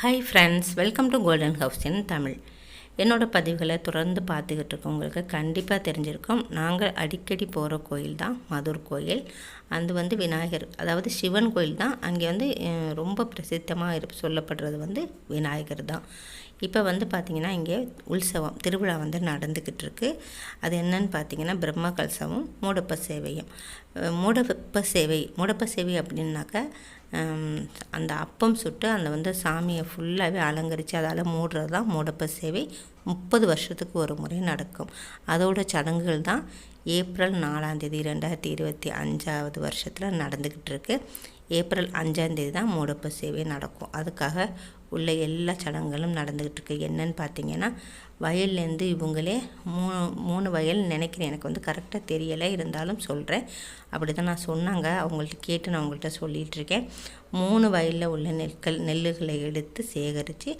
hi friends welcome to golden house in Tamil என்னோடய பதிவுகளை தொடர்ந்து பார்த்துக்கிட்டு இருக்கவங்களுக்கு கண்டிப்பாக தெரிஞ்சிருக்கும். நாங்கள் அடிக்கடி போகிற கோயில் தான் மதுர் கோயில். அது வந்து விநாயகர் அதாவது சிவன் கோயில் தான். அங்கே வந்து ரொம்ப பிரசித்தமாக இரு சொல்லப்படுறது வந்து விநாயகர் தான். இப்போ வந்து பார்த்திங்கன்னா இங்கே உற்சவம் திருவிழா வந்து நடந்துக்கிட்டு இருக்குது அது என்னன்னு பார்த்தீங்கன்னா பிரம்ம கலசமும் மூடப்ப சேவையும். மூடப்ப சேவை மூடப்ப சேவை அப்படின்னாக்கா அந்த அப்பம் சுட்டு அந்த வந்து சாமியை ஃபுல்லாகவே அலங்கரித்து அதால் மூடுறது தான் மூடப்ப சேவை. முப்பது வருஷத்துக்கு ஒரு முறை நடக்கும். அதோட சடங்குகள் தான் ஏப்ரல் நாலாந்தேதி ரெண்டாயிரத்தி இருபத்தி அஞ்சாவது வருஷத்தில் நடந்துக்கிட்டு இருக்கு. ஏப்ரல் அஞ்சாந்தேதி தான் மூடப்ப சேவை நடக்கும். அதுக்காக உள்ள எல்லா சடங்குகளும் நடந்துக்கிட்டு இருக்கு என்னன்னு பார்த்தீங்கன்னா வயல்லேருந்து இவங்களே மூணு மூணு வயல் நினைக்கிறேன். எனக்கு வந்து கரெக்டாக தெரியலை. இருந்தாலும் சொல்கிறேன் அப்படி தான் நான் சொன்னாங்க. அவங்கள்ட்ட கேட்டு நான் அவங்கள்ட்ட சொல்லிகிட்ருக்கேன் மூணு வயலில் உள்ள நெற்கள் நெல்லுகளை எடுத்து சேகரித்து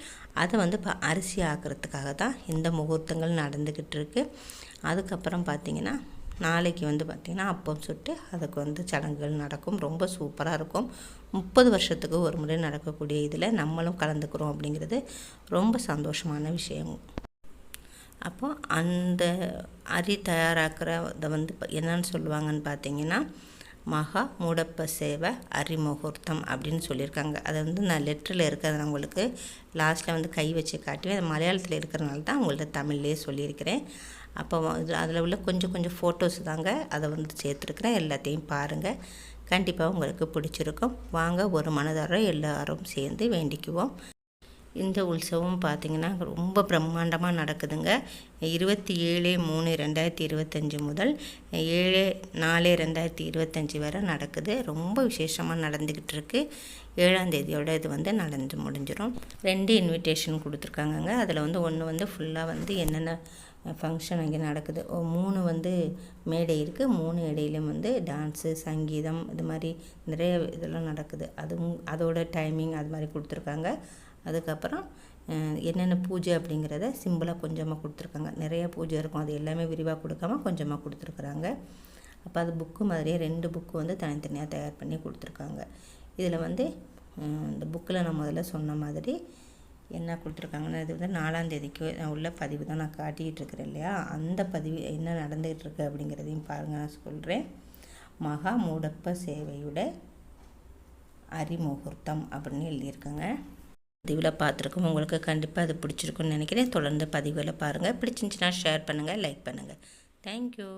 அதை வந்து இப்போ அரிசி ஆக்கிறதுக்காக தான் இந்த முகூர்த்தங்கள் நடந்துக்கிட்டு இருக்குது அதுக்கப்புறம் பார்த்திங்கன்னா நாளைக்கு வந்து பார்த்திங்கன்னா அப்பம் சுட்டு அதுக்கு வந்து சடங்குகள் நடக்கும். ரொம்ப சூப்பராக இருக்கும். முப்பது வருஷத்துக்கு ஒரு முறை நடக்கக்கூடிய இதில் நம்மளும் கலந்துக்கிறோம் அப்படிங்கிறது ரொம்ப சந்தோஷமான விஷயம். அப்போ அந்த அரி தயாராக்கிறத வந்து என்னன்னு சொல்லுவாங்கன்னு பார்த்தீங்கன்னா மகா மூடப்ப சேவை அரிமுகூர்த்தம் அப்படின்னு சொல்லியிருக்காங்க. அதை வந்து நான் லெட்டரில் இருக்கிறது உங்களுக்கு லாஸ்ட்டில் வந்து கை வச்சு காட்டுவேன். அது மலையாளத்தில் இருக்கிறனால தான் உங்கள்ட்ட தமிழ்லேயே சொல்லியிருக்கிறேன். அப்போ அதில் உள்ள கொஞ்சம் கொஞ்சம் ஃபோட்டோஸ் தாங்க அதை வந்து சேர்த்துருக்குறேன். எல்லாத்தையும் பாருங்கள் கண்டிப்பாக உங்களுக்கு பிடிச்சிருக்கும். வாங்க ஒரு மனதார எல்லாரும் சேர்ந்து வேண்டிக்குவோம். இந்த உற்சவம் பார்த்திங்கன்னா ரொம்ப பிரம்மாண்டமாக நடக்குதுங்க. இருபத்தி ஏழு மூணு ரெண்டாயிரத்தி இருபத்தஞ்சி முதல் ஏழு நாலு ரெண்டாயிரத்தி இருபத்தஞ்சி வரை நடக்குது. ரொம்ப விசேஷமாக நடந்துக்கிட்டு இருக்குது ஏழாம் தேதியோட இது வந்து நடந்து முடிஞ்சிடும் ரெண்டு இன்விடேஷன் கொடுத்துருக்காங்கங்க. அதில் வந்து ஒன்று வந்து ஃபுல்லாக வந்து என்னென்ன ஃபங்க்ஷன் அங்கே நடக்குது. மூணு வந்து மேடை இருக்குது மூணு இடையிலும் வந்து டான்ஸு சங்கீதம் இது மாதிரி நிறைய இதெல்லாம் நடக்குது. அதுவும் அதோட டைமிங் அது மாதிரி கொடுத்துருக்காங்க. அதுக்கப்புறம் என்னென்ன பூஜை அப்படிங்கிறத சிம்பிளாக கொஞ்சமாக கொடுத்துருக்காங்க. நிறைய பூஜை இருக்கும். அது எல்லாமே விரிவாக கொடுக்காம கொஞ்சமாக கொடுத்துருக்குறாங்க. அப்போ அது புக்கு மாதிரியே ரெண்டு புக்கு வந்து தனித்தனியாக தயார் பண்ணி கொடுத்துருக்காங்க. இதில் வந்து இந்த புக்கில் நான் முதல்ல சொன்ன மாதிரி என்ன கொடுத்துருக்காங்கன்னா இது வந்து நாலாந்தேதிக்கு உள்ள பதிவு தான் நான் காட்டிக்கிட்டு இருக்கிறேன் இல்லையா? அந்த பதிவு என்ன நடந்துகிட்டு இருக்கு அப்படிங்கிறதையும் பாருங்கள் நான் சொல்கிறேன் மகா மூடப்ப சேவையுட அரிமுகூர்த்தம் அப்படின்னு எழுதியிருக்காங்க. பதிவில் பார்த்துருக்கோம். உங்களுக்கு கண்டிப்பாக அது பிடிச்சிருக்குன்னு நினைக்கிறேன். தொடர்ந்து பதிவில் பாருங்கள் பிடிச்சிருந்துச்சின்னா ஷேர் பண்ணுங்கள் லைக் பண்ணுங்கள் தேங்க்யூ